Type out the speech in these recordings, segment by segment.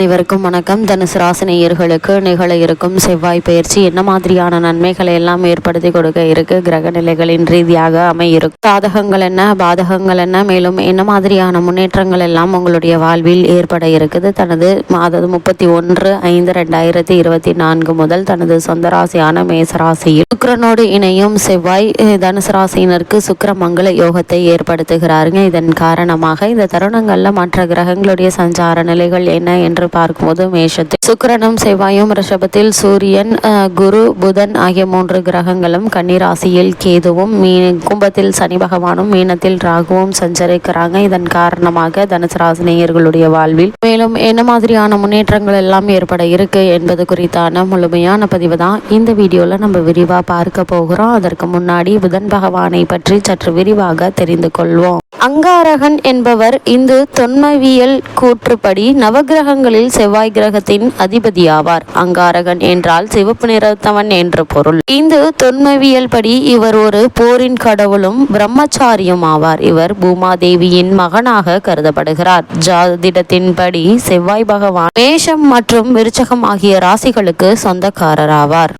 அனைவருக்கும் வணக்கம். தனுசு ராசினியர்களுக்கு நிகழ இருக்கும் செவ்வாய் பயிற்சி என்ன மாதிரியான நன்மைகளை எல்லாம் ஏற்படுத்தி கொடுக்க இருக்கு? கிரக நிலைகளின் ரீதியாக அமையிருக்கும் சாதகங்கள் என்ன? பாதகங்கள் என்ன? மேலும் என்ன மாதிரியான முன்னேற்றங்கள் எல்லாம் உங்களுடைய வாழ்வில் ஏற்பட இருக்குது? தனது அதாவது முப்பத்தி ஒன்று ஐந்து ரெண்டாயிரத்தி இருபத்தி நான்கு முதல் தனது சொந்த ராசியான மேச ராசியில் சுக்கரனோடு இணையும் செவ்வாய் தனுசு ராசியினருக்கு சுக்கிர மங்கள யோகத்தை ஏற்படுத்துகிறாருங்க. இதன் காரணமாக இந்த தருணங்களில் மற்ற கிரகங்களுடைய சஞ்சார நிலைகள் என்ன என்று பார்க்கும்போது மேஷத்தில் சுக்கிரனும் செவ்வாயும் ரிஷபத்தில் சூரியன் குரு புதன் ஆகிய மூன்று கிரகங்களும் கன்னிராசியில் கேதுவும் மீன் கும்பத்தில் சனி பகவானும் மீனத்தில் ராகுவும் சஞ்சரிக்கிறாங்க. இதன் காரணமாக தனுசு ராசினியர்களுடைய வாழ்வில் மேலும் என்ன மாதிரியான முன்னேற்றங்கள் எல்லாம் ஏற்பட இருக்கு என்பது குறித்தான முழுமையான பதிவு தான் இந்த வீடியோல நம்ம விரிவா பார்க்க போகிறோம். அதற்கு முன்னாடி புதன் பகவானை பற்றி சற்று விரிவாக தெரிந்து கொள்வோம். அங்காரகன் என்பவர் இந்து தொன்மவியல் கூற்றுப்படி நவகிரகங்களில் செவ்வாய் கிரகத்தின் அதிபதியாவார். அங்காரகன் என்றால் சிவப்பு நிறத்தவன் என்று பொருள். இந்து தொன்மவியல் படி இவர் ஒரு போரின் கடவுளும் பிரம்மச்சாரியும் ஆவார். இவர் பூமாதேவியின் மகனாக கருதப்படுகிறார். ஜாதிடத்தின்படி செவ்வாய் பகவான் மேஷம் மற்றும் விருச்சகம் ஆகிய ராசிகளுக்கு சொந்தக்காரராவார்.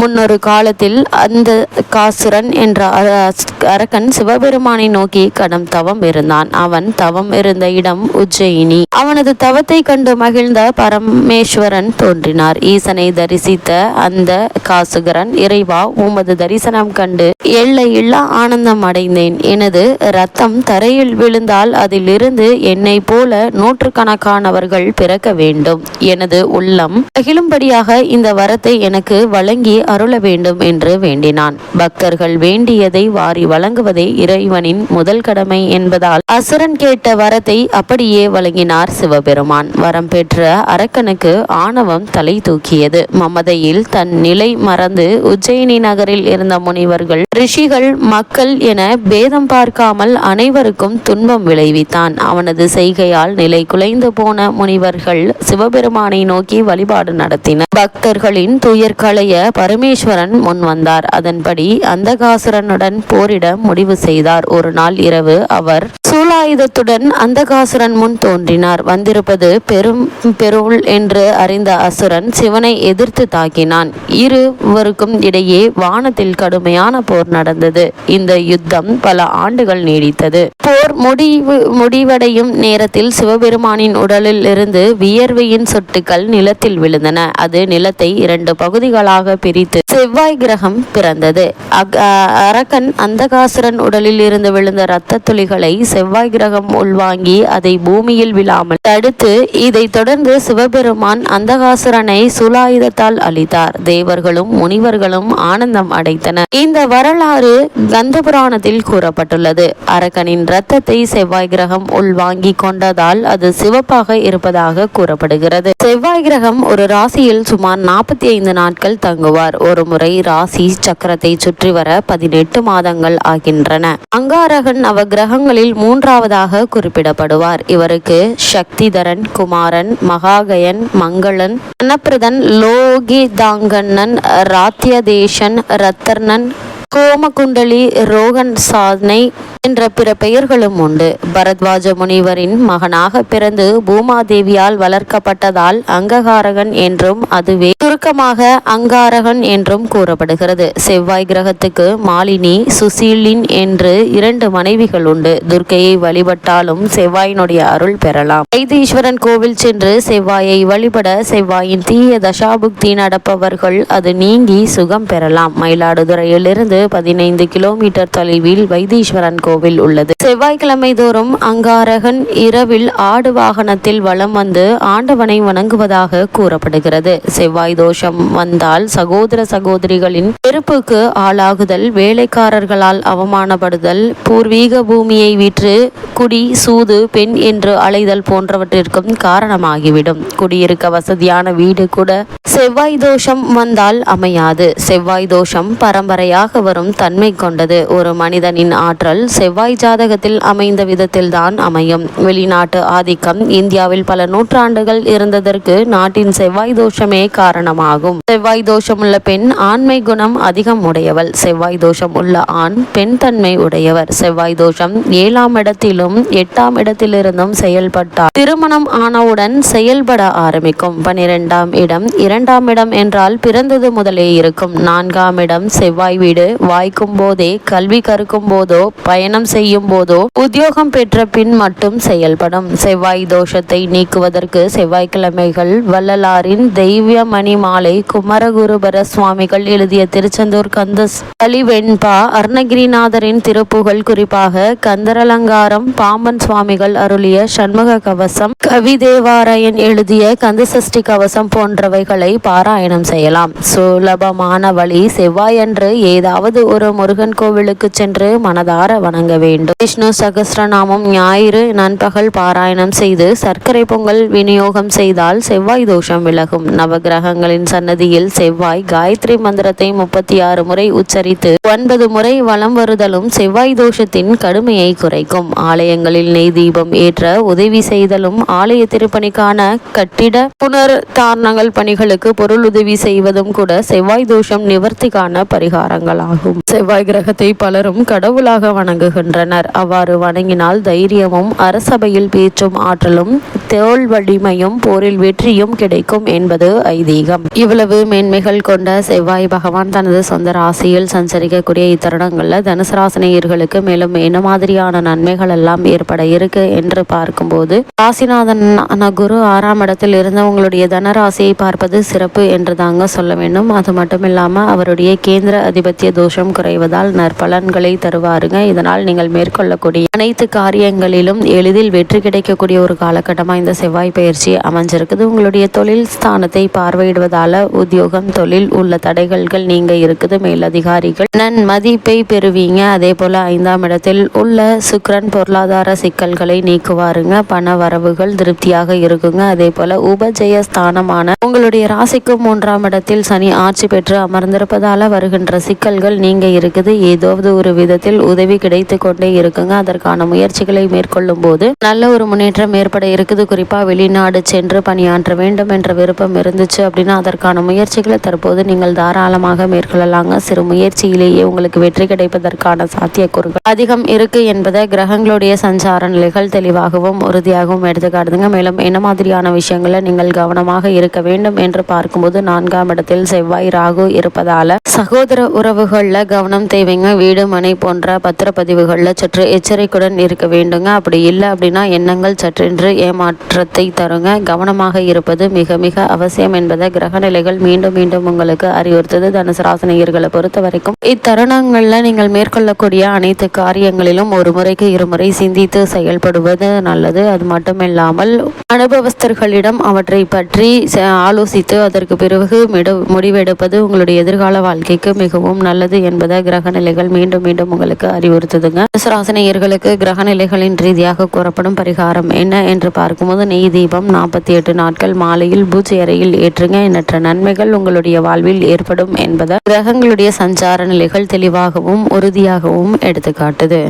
முன்னொரு காலத்தில் அந்த காசுரன் என்ற அரக்கன் சிவபெருமானை நோக்கி கடும் தவம் இருந்தான். அவன் தவம் இருந்த இடம் உஜ்ஜயினி. அவனது தவத்தை கண்டு மகிழ்ந்த பரமேஸ்வரன் தோன்றினார். ஈசனை தரிசித்த அந்த காசுகரன் இறைவா உமது தரிசனம் கண்டு எல்லையில்லா ஆனந்தம் அடைந்தேன். எனது ரத்தம் தரையில் விழுந்தால் அதிலிருந்து என்னை போல நூற்றுக்கணக்கானவர்கள் பிறக்க வேண்டும். எனது உள்ளம் அகிலும்படியாக இந்த வரத்தை எனக்கு வழங்கி அருள வேண்டும் என்று வேண்டினான். பக்தர்கள் வேண்டியதை வாரி வழங்குவதே இறைவனின் முதல் கடமை என்பதால் அசுரன் கேட்ட வரத்தை அப்படியே வழங்கினார் சிவபெருமான். வரம் பெற்ற அரக்கனுக்கு ஆணவம் தலை தூக்கியது. மமதையில் தன் நிலை மறந்து உஜ்ஜயினி நகரில் இருந்த முனிவர்கள் ரிஷிகள் மக்கள் என பேதம் பார்க்காமல் அனைவருக்கும் துன்பம் விளைவித்தான். அவனது செய்கையால் நிலை குலைந்து போன முனிவர்கள் சிவபெருமானை நோக்கி வழிபாடு நடத்தினர். பக்தர்களின் துயர் களைய பரமேஸ்வரன் முன் வந்தார். அதன்படி அந்தகாசுரனுடன் போரிட முடிவு செய்தார். ஒரு நாள் இரவு அவர் சூலாயுதத்துடன் அந்தகாசுரன் முன் தோன்றினார். வந்திருப்பது பெரும் பெருள் என்று அறிந்த அசுரன் சிவனை எதிர்த்து தாக்கினான். இருவருக்கும் இடையே வானத்தில் கடுமையான போர் நடந்தது. இந்த யுத்தம் பல ஆண்டுகள் நீடித்தது. போர் முடிவு முடிவடையும் நேரத்தில் சிவபெருமானின் உடலில் இருந்து வியர்வையின் சொட்டுக்கள் நிலத்தில் விழுந்தன. அது நிலத்தை இரண்டு பகுதிகளாக பிரி பிரித்து செவ்வாய் கிரகம் பிறந்தது. அரக்கன் அந்தகாசுரன் உடலில் இருந்து விழுந்த இரத்த துளிகளை செவ்வாய் கிரகம் உள்வாங்கி அதை பூமியில் விழாமல் தடுத்து இதைத் தொடர்ந்து சிவபெருமான் அந்தகாசுரனை சுலாயுதத்தால் அழித்தார். தேவர்களும் முனிவர்களும் ஆனந்தம் அடைத்தனர் இந்த வரலாறு கந்த புராணத்தில் கூறப்பட்டுள்ளது. அரக்கனின் இரத்தத்தை செவ்வாய் கிரகம் உள்வாங்கி கொண்டதால் அது சிவப்பாக இருப்பதாக கூறப்படுகிறது. செவ்வாய் கிரகம் ஒரு ராசியில் சுமார் நாற்பத்தி ஐந்து நாட்கள் தங்குவார். ஒரு முறை ராசி சக்கரத்தை சுற்றி வர பதினெட்டு மாதங்கள் ஆகின்றன. அங்காரகன் அவ கிரகங்களில் மூன்றாவதாக குறிப்பிடப்படுவார். இவருக்கு சக்திதரன் குமாரன் மகாகயன் மங்களன் அன்னப்பிரதன் லோகிதாங்கண்ணன் ராத்தியதேசன் ரத்தர்ணன் கோமகுண்டலி ரோகன் சாதனை என்ற பிற பெயர்களும் உண்டு. பரத்வாஜ முனிவரின் மகனாக பிறந்து பூமாதேவியால் வளர்க்கப்பட்டதால் அங்ககாரகன் என்றும் அதுவே சுருக்கமாக அங்காரகன் என்றும் கூறப்படுகிறது. செவ்வாய் கிரகத்துக்கு மாலினி சுசீலின் என்று இரண்டு மனைவிகள் உண்டு. துர்க்கையை வழிபட்டாலும் செவ்வாயினுடைய அருள் பெறலாம். வைத்தீஸ்வரன் கோவில் சென்று செவ்வாயை வழிபட செவ்வாயின் தீய தசாபுக்தி நடப்பவர்கள் அது நீங்கி சுகம் பெறலாம். மயிலாடுதுறையிலிருந்து பதினைந்து கிலோமீட்டர் தொலைவில் வைத்தீஸ்வரன் கோவில் கோவில் உள்ளது. செவ்வாய்க்கிழமை தோறும் அங்காரகன் இரவில் ஆடு வாகனத்தில் வலம் வந்து ஆண்டவனை வணங்குவதாக கூறப்படுகிறது. செவ்வாய் தோஷம் வந்தால் சகோதர சகோதரிகளின் வெறுப்புக்கு ஆளாகுதல் வேலைக்காரர்களால் அவமானப்படுதல் பூர்வீக பூமியை விற்று குடி சூது பெண் என்று அலைதல் போன்றவற்றிற்கும் காரணமாகிவிடும். குடியிருக்க வசதியான வீடு கூட செவ்வாய் தோஷம் வந்தால் அமையாது. செவ்வாய் தோஷம் பரம்பரையாக வரும் தன்மை கொண்டது. ஒரு மனிதனின் ஆற்றல் செவ்வாய் ஜாதகத்தில் அமைந்த விதத்தில்தான் அமையும். வெளிநாட்டு ஆதிக்கம் இந்தியாவில் பல நூற்றாண்டுகள் இருந்ததற்கு நாட்டின் செவ்வாய் தோஷமே காரணமாகும். செவ்வாய் தோஷம் உள்ள பெண் ஆண்மை குணம் அதிகம் உடையவள். செவ்வாய் தோஷம் உள்ள ஆண் பெண் தன்மை உடையவர். செவ்வாய் தோஷம் ஏழாம் இடத்திலும் எட்டாம் இடத்திலிருந்தும் செயல்பட்டார் திருமணம் ஆனவுடன் செயல்பட ஆரம்பிக்கும். பனிரெண்டாம் இடம் இரண்டாம் இடம் என்றால் பிறந்தது முதலே இருக்கும். நான்காம் இடம் செவ்வாய் வீடு. வாய்க்கும் போதே கல்வி கற்கும் போதோ பயணம் செய்யும் போதோ உத்தியோகம் பெற்ற பின் மட்டும் செயல்படும். செவ்வாய் தோஷத்தை நீக்குவதற்கு செவ்வாய்க்கிழமைகள் வள்ளலாரின் தெய்வ மணி மாலை குமரகுருபர சுவாமிகள் எழுதிய திருச்செந்தூர் கந்த கலிவெண்பா அருணகிரிநாதரின் திருப்புகழ் குறிப்பாக கந்தரலங்காரம் பாம்பன் சுவாமிகள் அருளிய சண்முக கவசம் கவிதேவாராயன் எழுதிய கந்தசஷ்டி கவசம் போன்றவைகளை பாராயணம் செய்யலாம். சுலபமான வழி செவ்வாயன்று ஏதாவது ஒரு முருகன் கோவிலுக்கு சென்று மனதார வணங்க வேண்டும். விஷ்ணு சகசிரநாமம் ஞாயிறு நண்பகல் பாராயணம் செய்து சர்க்கரை பொங்கல் விநியோகம் செய்தால் செவ்வாய் தோஷம் விலகும். நவகிரகங்களின் சன்னதியில் செவ்வாய் காயத்ரி மந்திரத்தை முப்பத்தி ஆறு முறை உச்சரித்து ஒன்பது முறை வலம் வருதலும் செவ்வாய் தோஷத்தின் கடுமையை குறைக்கும். ஆலயங்களில் நெய் தீபம் ஏற்ற உதவி செய்தலும் ஆலய திருப்பணிக்கான கட்டிட புனர் தாரணங்கள் பணிகளுக்கு பொருள் உதவி செய்வதும் கூட செவ்வாய் தோஷம் நிவர்த்திக்கான பரிகாரங்களாகும். செவ்வாய் கிரகத்தை பலரும் கடவுளாக வணங்குகின்றனர். அவ்வாறு வணங்கினால் தைரியமும் அரசபையில் பேச்சும் ஆற்றலும் தோல் வலிமையும் போரில் வெற்றியும் கிடைக்கும் என்பது ஐதீகம். இவ்வளவு மேன்மைகள் கொண்ட செவ்வாய் பகவான் தனது சொந்த ராசியில் சஞ்சரிக்கக்கூடிய இத்தருணங்களில் தனுசு ராசினியர்களுக்கு மேலும் என்ன மாதிரியான நன்மைகள் எல்லாம் ஏற்பட இருக்கு என்று பார்க்கும்போது ராசிநாதன் குரு ஆறாம் இடத்தில் இருந்தவங்களுடைய தனராசியை பார்ப்பது சிறப்பு என்று தாங்க சொல்ல வேண்டும். அது மட்டும் இல்லாமல் அவருடைய கேந்திர அதிபத்திய தோஷம் குறைவதால் நற்பலன்களை தருவாருங்க. இதனால் நீங்கள் மேற்கொள்ளக்கூடிய அனைத்து காரியங்களிலும் எளிதில் வெற்றி கிடைக்கக்கூடிய ஒரு காலகட்டமாக இந்த செவ்வாய் பயிற்சி அமைஞ்சிருக்குது. உங்களுடைய தொழில் ஸ்தானத்தை பார்வையிடுவதால உத்தியோகம் தொழில் உள்ள தடைகள்கள் நீங்க இருக்குது. மேலதிகாரிகள் நன் மதிப்பை பெறுவீங்க. அதே போல ஐந்தாம் இடத்தில் உள்ள சுக்ரன் பொருளாதார சிக்கல்களை நீக்குவாருங்க. பண வரவுகள் திருப்தியாக இருக்குங்க. அதே போல உபஜய ஸ்தானமான உங்களுடைய ராசிக்கு மூன்றாம் இடத்தில் சனி ஆட்சி பெற்று அமர்ந்திருப்பதால வருகின்ற சிக்கல்கள் நீங்க இருக்குது. ஏதாவது ஒரு விதத்தில் உதவி கிடைத்து கொண்டே இருக்குங்க. அதற்கான முயற்சிகளை மேற்கொள்ளும் போது நல்ல ஒரு முன்னேற்றம் ஏற்பட இருக்குது. குறிப்பாக வெளிநாடு சென்று பணியாற்ற வேண்டும் என்ற விருப்பம் இருந்துச்சு அப்படின்னா அதற்கான முயற்சிகளை தற்போது நீங்கள் தாராளமாக மேற்கொள்ளலாங்க. சிறு முயற்சியிலேயே உங்களுக்கு வெற்றி கிடைப்பதற்கான சாத்தியக்கூறுகள் அதிகம் இருக்கு என்பதை கிரகங்களுடைய சஞ்சார நிலைகள் தெளிவாகவும் உறுதியாகவும் எடுத்துக்காட்டுதுங்க மேலும் என்ன மாதிரியான விஷயங்களை நீங்கள் கவனமாக இருக்க வேண்டும் என்று பார்க்கும்போது நான்காம் இடத்தில் செவ்வாய் ராகு இருப்பதால சகோதர உறவுகளில் கவனம் தேவைங்க. வீடு மனை போன்ற பத்திரப்பதிவுகளில் சற்று எச்சரிக்கையுடன் இருக்க வேண்டுங்க. அப்படி இல்லை அப்படின்னா எண்ணங்கள் சற்றென்று மாற்றத்தை தருங்க. கவனமாக இருப்பது மிக மிக அவசியம் என்பதை கிரகநிலைகள் மீண்டும் மீண்டும் உங்களுக்கு அறிவுறுத்தது. தனுசு ராசினியர்களை பொறுத்த வரைக்கும் இத்தருணங்களில் நீங்கள் மேற்கொள்ளக்கூடிய அனைத்து காரியங்களிலும் ஒரு முறைக்கு இருமுறை சிந்தித்து செயல்படுவது நல்லது. அது மட்டுமில்லாமல் அனுபவஸ்தர்களிடம் அவற்றை பற்றி ஆலோசித்து அதற்கு பிறகு முடிவெடுப்பது உங்களுடைய எதிர்கால வாழ்க்கைக்கு மிகவும் நல்லது என்பதை கிரக நிலைகள் மீண்டும் மீண்டும் உங்களுக்கு அறிவுறுத்துதுங்க. ராசினியர்களுக்கு கிரக நிலைகளின் ரீதியாக கூறப்படும் பரிகாரம் என்ன என்று பார்க்கும்போது நெய் தீபம் நாற்பத்தி எட்டு நாட்கள் மாலையில் பூஜை அறையில் ஏற்றுங்க. எண்ணற்ற நன்மைகள் உங்களுடைய வாழ்வில் ஏற்படும் என்பதால் கிரகங்களுடைய சஞ்சார நிலைகள் தெளிவாகவும் உறுதியாகவும் எடுத்துக்காட்டுது.